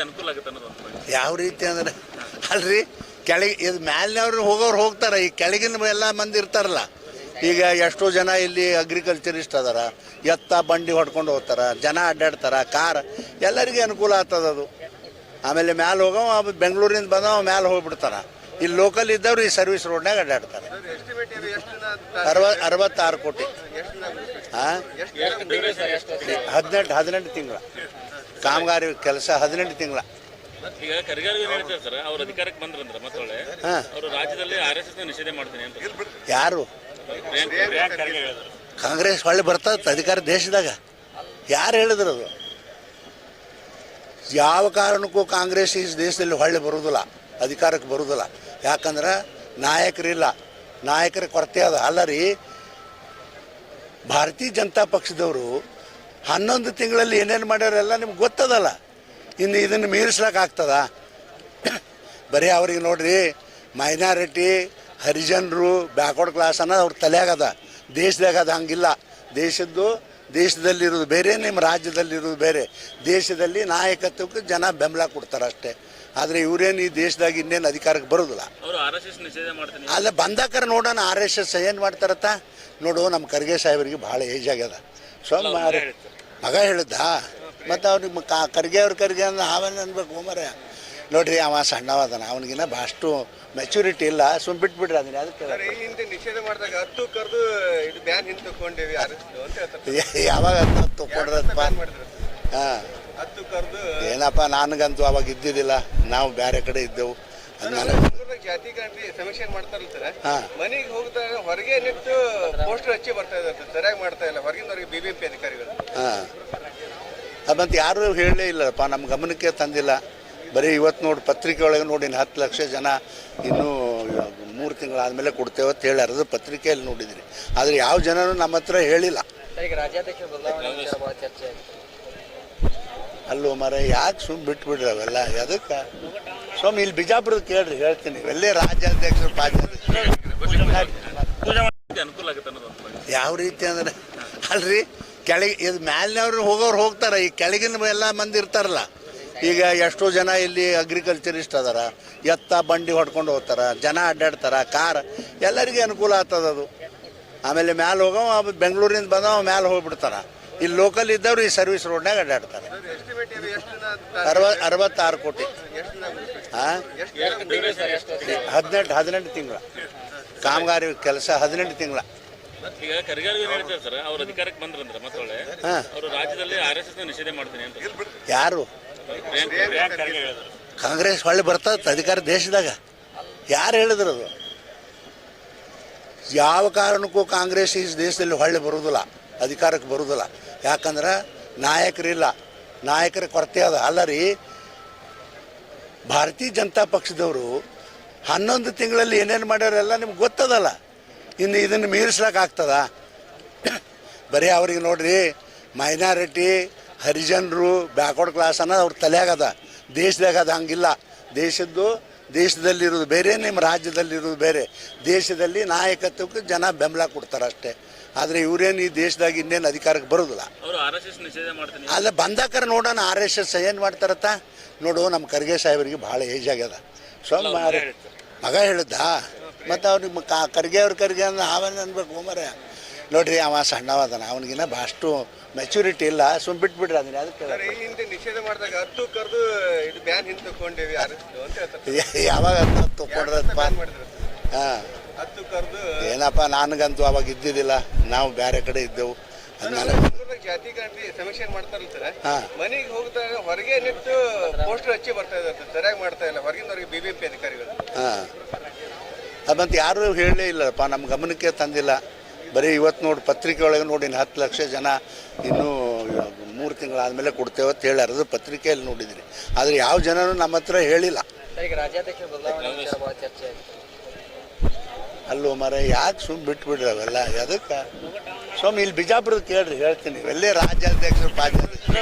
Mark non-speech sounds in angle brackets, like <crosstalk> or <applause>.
ರೀತಿ ಅನುಕೂಲ ಆಗುತ್ತೆ ಅನ್ನೋದು ಒಂದು point. ಯಾವ ರೀತಿ ಅಂದ್ರೆ ಅಲ್ರಿ ಕೆಳಗೆ ಇದು ಮ್ಯಾಲಿನವ್ರು ಹೋಗೋರು ಹೋಗ್ತಾರೆ ಈ ಕೆಳಗಿನ ಎಲ್ಲ ಮಂದಿ ಇರ್ತಾರಲ್ಲ ಈಗ ಎಷ್ಟೋ ಜನ ಇಲ್ಲಿ ಅಗ್ರಿಕಲ್ಚರಿಸ್ಟ್ ಅದಾರ ಎತ್ತ ಬಂಡಿ ಹೊಡ್ಕೊಂಡು ಹೋಗ್ತಾರ ಜನ ಅಡ್ಡಾಡ್ತಾರ ಕಾರ್ ಎಲ್ಲರಿಗೆ ಅನುಕೂಲ ಆಗ್ತದ ಅದು. ಆಮೇಲೆ ಮ್ಯಾಲೆ ಹೋಗವ ಬೆಂಗಳೂರಿಂದ ಬಂದವ ಮ್ಯಾಲೆ ಹೋಗ್ಬಿಡ್ತಾರ. ಇಲ್ಲಿ ಲೋಕಲ್ ಇದ್ದವ್ರು ಈ ಸರ್ವಿಸ್ ರೋಡ್ನಾಗ ಅಡ್ಡಾಡ್ತಾರೆ. ಅರವ ಅರವತ್ತಾರು ಕೋಟಿ. ಹಾಂ ಹದಿನೆಂಟು ಹದಿನೆಂಟು ತಿಂಗಳ. ಕಾಮಗಾರಿ ಕೆಲಸ ಹದಿನೆಂಟು ತಿಂಗಳ. ಈಗ ಕರಿಗಾರಿ ಏನ್ ಹೇಳ್ತಾರೆ ಸರ್ ಅವ್ರ ಅಧಿಕಾರಕ್ಕೆ ಬಂದ್ರಂದ್ರ ಮತ್ತೊಳ್ಳೆ ಹಾಂ. ಅವರು ರಾಜ್ಯದಲ್ಲಿ ಆರ್ ಎಸ್ ಎಸ್ ನಿಷೇಧ ಮಾಡ್ತೀನಿ ಅಂತ ಯಾರು? ಪ್ರಿಯಾಂಕ್- ಪ್ರಿಯಾಂಕ್ ಖರ್ಗೆ ಹೇಳಿದ್ರು. ಕಾಂಗ್ರೆಸ್ ಹೊಳ್ಳಿ ಬರ್ತದ ಅಧಿಕಾರ ದೇಶದಾಗ. ಯಾರು ಹೇಳಿದ್ರು ಅದು? ಯಾವ ಕಾರಣಕ್ಕೂ ಕಾಂಗ್ರೆಸ್ ಈ ದೇಶದಲ್ಲಿ ಹೊಳ್ಳಿ ಬರುವುದಿಲ್ಲ ಅಧಿಕಾರಕ್ಕೆ ಬರುವುದಿಲ್ಲ ಯಾಕಂದ್ರೆ ನಾಯಕರಿಲ್ಲ. ನಾಯಕರ ಕೊರತೆ ಅದ. ಅಲ್ಲ ರೀ ಭಾರತೀಯ ಜನತಾ ಪಕ್ಷದವರು ಹನ್ನೊಂದು ತಿಂಗಳಲ್ಲಿ ಏನೇನು ಮಾಡ್ಯಾರೆಲ್ಲ ನಿಮ್ಗೆ ಗೊತ್ತದಲ್ಲ. ಇನ್ನು ಇದನ್ನು ಮೀರಿಸ್ಲಕ್ಕೆ ಆಗ್ತದ. ಬರೀ ಅವ್ರಿಗೆ ನೋಡ್ರಿ ಮೈನಾರಿಟಿ ಹರಿಜನರು ಬ್ಯಾಕ್ವರ್ಡ್ ಕ್ಲಾಸ್ ಅನ್ನೋದು ಅವ್ರ ತಲೆಯಾಗದ. ದೇಶದಾಗ ಅದು ಹಂಗಿಲ್ಲ. ದೇಶದ್ದು ದೇಶದಲ್ಲಿರೋದು ಬೇರೆ ನಿಮ್ಮ ರಾಜ್ಯದಲ್ಲಿರೋದು ಬೇರೆ. ದೇಶದಲ್ಲಿ ನಾಯಕತ್ವಕ್ಕೆ ಜನ ಬೆಂಬಲ ಕೊಡ್ತಾರೆ ಅಷ್ಟೇ. ಆದರೆ ಇವರೇನು ಈ ದೇಶದಾಗ ಇನ್ನೇನು ಅಧಿಕಾರಕ್ಕೆ ಬರೋದಿಲ್ಲ. ಅವರು ಆರ್ ಎಸ್ ಎಸ್ ನಿಷೇಧ ಮಾಡ್ತೀನಿ. ಅಲ್ಲ ಬಂದಾಕರ ನೋಡೋಣ ಆರ್ ಎಸ್ ಎಸ್ ಏನು ಮಾಡ್ತಾರತ್ತ? ನೋಡು ನಮ್ಮ ಖರ್ಗೆ ಸಾಹೇಬರಿಗೆ ಭಾಳ ಏಜ್ ಆಗ್ಯದ. ಸೊ ಮಗ ಹೇಳಿದ್ದ? ಮತ್ತು ಅವ್ರಿಗೆ ಕಾ ಕರ್ಗೆ ಅವ್ರ ಕರ್ಗೆ ಅಂದ್ರೆ ಆಮೇಲೆ ಅನ್ಬೇಕು ಮರ? ನೋಡ್ರಿ ಅವ ಸಣ್ಣವಾದನ ಅವನಿಗಿನ್ನ ಅಷ್ಟು ಮೆಚುರಿಟಿ ಇಲ್ಲ ಸುಮ್ ಬಿಟ್ಬಿಡ್ರಿ ಅದನ್ನ ಅದಕ್ಕೆ <laughs> ಯಾವಾಗ ತಗೊಂಡ್ರಪ್ಪ ಹಾಂ. ಏನಪ್ಪ ನನಗಂತೂ ಅವಾಗ ಇದ್ದಿದ್ದಿಲ್ಲ. ನಾವು ಬೇರೆ ಕಡೆ ಇದ್ದೆವು. ಜಾತಿ ಸಮೀಕ್ಷೆ ಮಾಡ್ತಾರಲ್ಲ ಸರ್. ಹಾ. ಮನೆಗೆ ಹೋಗ್ತಾ ಹೊರಗೆ ನಿಂತು ಪೋಸ್ಟರ್ ಹಚ್ಚಿ ಬರ್ತಾ ಇದ್ದಾರೆ ಸರಿಯಾಗಿ ಮಾಡ್ತಾ ಇಲ್ಲ. ಹೊರಗಿನವರಿಗೆ ಬಿಬಿಎಂಪಿ ಅಧಿಕಾರಿಗಳು. ಹಾಂ. ಮತ್ತು ಯಾರು ಹೇಳಲೇ ಇಲ್ಲಪ್ಪ ನಮ್ಮ ಗಮನಕ್ಕೆ ತಂದಿಲ್ಲ. ಬರೀ ಇವತ್ತು ನೋಡಿ ಪತ್ರಿಕೆ ಒಳಗೆ ನೋಡಿ ಇನ್ನು ಹತ್ತು ಲಕ್ಷ ಜನ ಇನ್ನೂ ಮೂರು ತಿಂಗಳಾದಮೇಲೆ ಕೊಡ್ತೇವೆ ಅಂತ ಹೇಳ್ಯಾರ ಅದು ಪತ್ರಿಕೆಯಲ್ಲಿ ನೋಡಿದ್ರಿ. ಆದರೆ ಯಾವ ಜನನೂ ನಮ್ಮ ಹತ್ರ ಹೇಳಿಲ್ಲ. ಈಗ ರಾಜ್ಯಾಧ್ಯಕ್ಷ ಬದಲಾವಣೆ ವಿಚಾರ ಚರ್ಚೆ ಅಲ್ಲೋ ಮರ ಯಾಕೆ ಸುಮ್ಮನೆ ಬಿಟ್ಬಿಡ್ರಿ ಅವೆಲ್ಲ? ಅದಕ್ಕೆ ಸ್ವಾಮಿ, ಇಲ್ಲಿ ಬಿಜಾಪುರ ಕೇಳ್ರಿ, ಹೇಳ್ತೀನಿ. ಎಲ್ಲೇ ರಾಜ್ಯಾಧ್ಯಕ್ಷರು. ಯಾವ ರೀತಿ ಅಂದ್ರೆ, ಅಲ್ರಿ, ಕೆಳಗೆ, ಇದು ಮ್ಯಾಲಿನವ್ರು ಹೋಗೋರು ಹೋಗ್ತಾರೆ. ಈ ಕೆಳಗಿನ ಎಲ್ಲ ಮಂದಿ ಇರ್ತಾರಲ್ಲ, ಈಗ ಎಷ್ಟೋ ಜನ ಇಲ್ಲಿ ಅಗ್ರಿಕಲ್ಚರಿಸ್ಟ್ ಅದಾರ. ಎತ್ತ, ಬಂಡಿ ಹೊಡ್ಕೊಂಡು ಹೋಗ್ತಾರ. ಜನ ಅಡ್ಡಾಡ್ತಾರ, ಕಾರ್. ಎಲ್ಲರಿಗೆ ಅನುಕೂಲ ಆಗ್ತದ ಅದು. ಆಮೇಲೆ ಮ್ಯಾಲೆ ಅವ ಬೆಂಗಳೂರಿಂದ ಬಂದವ, ಮ್ಯಾಲೆ ಹೋಗ್ಬಿಡ್ತಾರ. ಇಲ್ಲಿ ಲೋಕಲ್ ಇದ್ದವ್ರು ಈ ಸರ್ವಿಸ್ ರೋಡ್ನಾಗ ಅಡ್ಡಾಡ್ತಾರೆ. ಅರವತ್ತಾರು ಕೋಟಿ. ಹದಿನೆಂಟು ಹದಿನೆಂಟು ತಿಂಗಳ. ಕಾಮಗಾರಿ ಕೆಲಸ ಹದಿನೆಂಟು ತಿಂಗಳ. ಈಗ ಕರಿಗಾರಿ ಏನ್ ಹೇಳ್ತಾರೆ ಸರ್ ಅವ್ರ ಅಧಿಕಾರಕ್ಕೆ ಬಂದ್ರಂದ್ರ ಮತ್ತೊಳ್ಳೆ ಹಾಂ. ಅವರು ರಾಜ್ಯದಲ್ಲಿ ಆರ್ ಎಸ್ ಎಸ್ ನಿಷೇಧ ಮಾಡ್ತೀನಿ ಅಂತ. ಯಾರು? ಪ್ರಿಯಾಂಕ್- ಪ್ರಿಯಾಂಕ್ ಖರ್ಗೆ ಹೇಳಿದ್ರು. ಕಾಂಗ್ರೆಸ್ ಹೊಳ್ಳಿ ಬರ್ತದ ಅಧಿಕಾರ ದೇಶದಾಗ. ಯಾರು ಹೇಳಿದ್ರು ಅದು? ಯಾವ ಕಾರಣಕ್ಕೂ ಕಾಂಗ್ರೆಸ್ ಈ ದೇಶದಲ್ಲಿ ಹೊಳ್ಳಿ ಬರುವುದಿಲ್ಲ ಅಧಿಕಾರಕ್ಕೆ ಬರುವುದಿಲ್ಲ ಯಾಕಂದ್ರೆ ನಾಯಕರಿಲ್ಲ. ನಾಯಕರ ಕೊರತೆ ಅದ. ಅಲ್ಲ ರೀ ಭಾರತೀಯ ಜನತಾ ಪಕ್ಷದವರು ಹನ್ನೊಂದು ತಿಂಗಳಲ್ಲಿ ಏನೇನು ಮಾಡ್ಯಾರೆಲ್ಲ ನಿಮ್ಗೆ ಗೊತ್ತದಲ್ಲ. ಇನ್ನು ಇದನ್ನು ಮೀರಿಸ್ಲಕ್ಕೆ ಆಗ್ತದ? ಬರೀ ಅವ್ರಿಗೆ ನೋಡ್ರಿ, ಮೈನಾರಿಟಿ, ಹರಿಜನರು, ಬ್ಯಾಕ್ವರ್ಡ್ ಕ್ಲಾಸ್ ಅನ್ನೋದು ಅವ್ರ ತಲೆಯಾಗದ. ದೇಶದಾಗ ಅದು ಹಂಗಿಲ್ಲ. ದೇಶದ್ದು, ದೇಶದಲ್ಲಿರೋದು ಬೇರೆ, ನಿಮ್ಮ ರಾಜ್ಯದಲ್ಲಿರೋದು ಬೇರೆ. ದೇಶದಲ್ಲಿ ನಾಯಕತ್ವಕ್ಕೆ ಜನ ಬೆಂಬಲ ಕೊಡ್ತಾರೆ ಅಷ್ಟೇ ಆದರೆ ಇವರೇನು ಈ ದೇಶದಾಗ ಇನ್ನೇನು ಅಧಿಕಾರಕ್ಕೆ ಬರೋದಿಲ್ಲ. ಅವರು ಆರ್ ಎಸ್ ಎಸ್ ನಿಷೇಧ ಮಾಡ್ತೀನಿ. ಅಲ್ಲ ಬಂದಾಕರ ನೋಡೋಣ ಆರ್ ಎಸ್ ಎಸ್ ಏನು ಮಾಡ್ತಾರತ್ತ? ನೋಡು ನಮ್ಮ ಖರ್ಗೆ ಸಾಹೇಬರಿಗೆ ಭಾಳ ಏಜ್ ಆಗ್ಯದ. ಸೊ ಮಗ ಹೇಳಿದ್ದ. ಮತ್ತು ಅವ್ರಿಗೆ ಕಾ ಖರ್ಗೆ ಅವ್ರ ಖರ್ಗೆ ಅಂದ್ರೆ ಆಮೇಲೆ ಅನ್ಬೇಕು ಮರ? ನೋಡ್ರಿ ಅವ ಸಣ್ಣವಾದನ ಅವನಿಗಿನ್ನ ಅಷ್ಟು ಮೆಚುರಿಟಿ ಇಲ್ಲ. ಸುಮ್ ಬಿಟ್ಬಿಡ್ರಿ ಅದನ್ನ ಅದಕ್ಕೆ ಸರ್, ಈ ನಿಷೇಧ ಮಾಡಿದಾಗ ಹತ್ತು ಕರೆದು ಇದು ಬ್ಯಾನ್ ಹಿಂದೆ ಅಂತ ಹೇಳ್ತಾರೆ. ಯಾವಾಗ ತಗೊಂಡ್ರಪ್ಪ ಬ್ಯಾನ್ ಮಾಡಿದ್ರು? ಹಾಂ. ಏನಪ್ಪ ನನಗಂತೂ ಅವಾಗ ಇದ್ದಿದ್ದಿಲ್ಲ. ನಾವು ಬೇರೆ ಕಡೆ ಇದ್ದೆವು. ಅದಂತ ಜಾತಿ ಸಮೀಕ್ಷೆ ಮಾಡ್ತಾರಲ್ಲ ಸರ್? ಹಾ. ಮನೆಗೆ ಹೋಗ್ತಾ ಹೊರಗೆ ನಿಂತು ಪೋಸ್ಟರ್ ಹಚ್ಚಿ ಬರ್ತಾ ಇದ್ದಾರೆ ಸರಿಯಾಗಿ ಮಾಡ್ತಾ ಇಲ್ಲ. ಹೊರಗಿನವ್ರಿಗೆ ಬಿಬಿಎಂಪಿ ಅಧಿಕಾರಿಗಳು. ಹಾಂ. ಮತ್ತು ಯಾರು ಹೇಳಲೇ ಇಲ್ಲಪ್ಪ ನಮ್ಮ ಗಮನಕ್ಕೆ ತಂದಿಲ್ಲ. ಬರೀ ಇವತ್ತು ನೋಡಿ ಪತ್ರಿಕೆ ಒಳಗೆ ನೋಡಿ ಇನ್ನು ಹತ್ತು ಲಕ್ಷ ಜನ ಇನ್ನೂ ಮೂರು ತಿಂಗಳಾದಮೇಲೆ ಕೊಡ್ತೇವೆ ಅಂತ ಹೇಳ್ಯಾರ ಅದು ಪತ್ರಿಕೆಯಲ್ಲಿ ನೋಡಿದ್ರಿ ಆದರೆ ಯಾವ ಜನನೂ ನಮ್ಮ ಹತ್ರ ಹೇಳಿಲ್ಲ. ಈಗ ರಾಜ್ಯಾಧ್ಯಕ್ಷ ಬದಲಾವಣೆ ಚರ್ಚೆ ಅಲ್ಲೋ ಮರ ಯಾಕೆ ಸುಮ್ಮನೆ ಬಿಟ್ಬಿಡ್ರಿ ಅವೆಲ್ಲ ಅದಕ್ಕೆ ಸ್ವಾಮಿ, ಇಲ್ಲಿ ಬಿಜಾಪುರದ ಕೇಳ್ರಿ, ಹೇಳ್ತೀನಿ. ಇವೆಲ್ಲೇ ರಾಜ್ಯಾಧ್ಯಕ್ಷರು ಪಾಜಾಧ್ಯಕ್ಷರು